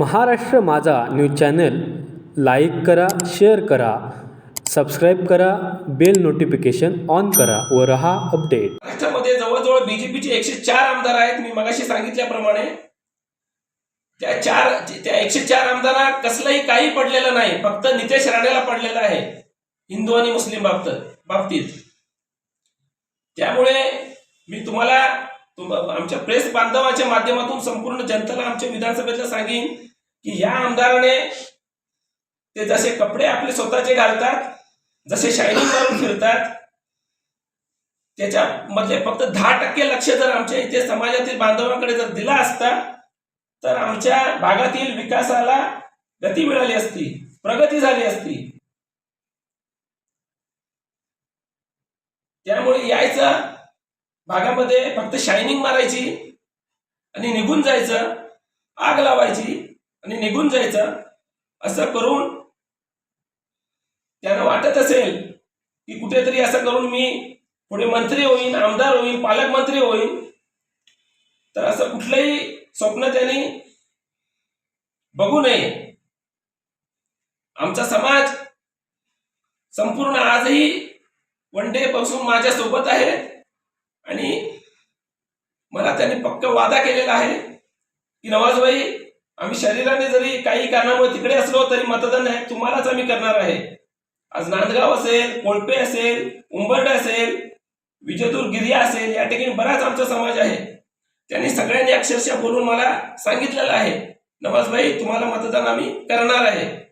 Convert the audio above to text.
Maharashtra Majha news channel like करा share करा subscribe करा बेल नोटिफिकेशन ऑन करा व रहा अपडेट. महाराष्ट्रामध्ये जवळजवळ बीजेपीचे एकशे चार आमदार आहेत मी मगाशी सांगितल्याप्रमाणे. त्या चार त्या एकशे चार आमदारांना कसलंही काही पडलेलं नाही फक्त नितेश राणेला पडलेलं आहे हिंदू आणि मुस्लिम बाबत बाबतीत. त्यामुळे मी तुम्हाला आमच्या प्रेस बांधवाच्या माध्यमातून संपूर्ण जनतेला आमच्या विधानसभेतला सांगेन की या आमदाराने ते जसे कपडे आपले स्वतःचे घालतात जसे शायनिंग मारून फिरतात त्याच्यामध्ये फक्त दहा टक्के लक्ष जर आमच्या इथे समाजातील बांधवांकडे जर दिला असता तर आमच्या भागातील विकासाला गती मिळाली असती प्रगती झाली असती. त्यामुळे यायचं भागामध्ये फक्त शायनिंग मारायची आणि निघून जायचं आग लावायची आणि निघून जायचं असं करून त्यांना वाटत असेल की कुठेतरी असं करून मी पुढे मंत्री होईन आमदार होईन पालकमंत्री होईन. तर असं कुठलंही स्वप्न त्यांनी बघू नये. आमचा समाज संपूर्ण आजही वन डे पासून माझ्या सोबत आहे. आणि मला त्याने पक्क वादा केलेला आहे की नवाजबाई आम्ही शरीराने जरी काही कारणामुळे तिकडे असलो तरी मतदान आहे तुम्हालाच आम्ही करणार आहे. आज नांदगाव असेल कोळपे असेल उंबरडे असेल विजयदूर गिरिया असेल या ठिकाणी बराच आमचा समाज आहे. त्यांनी सगळ्यांनी अक्षरशः बोलून मला सांगितलेलं आहे नवाजभाई तुम्हाला मतदान आम्ही करणार आहे.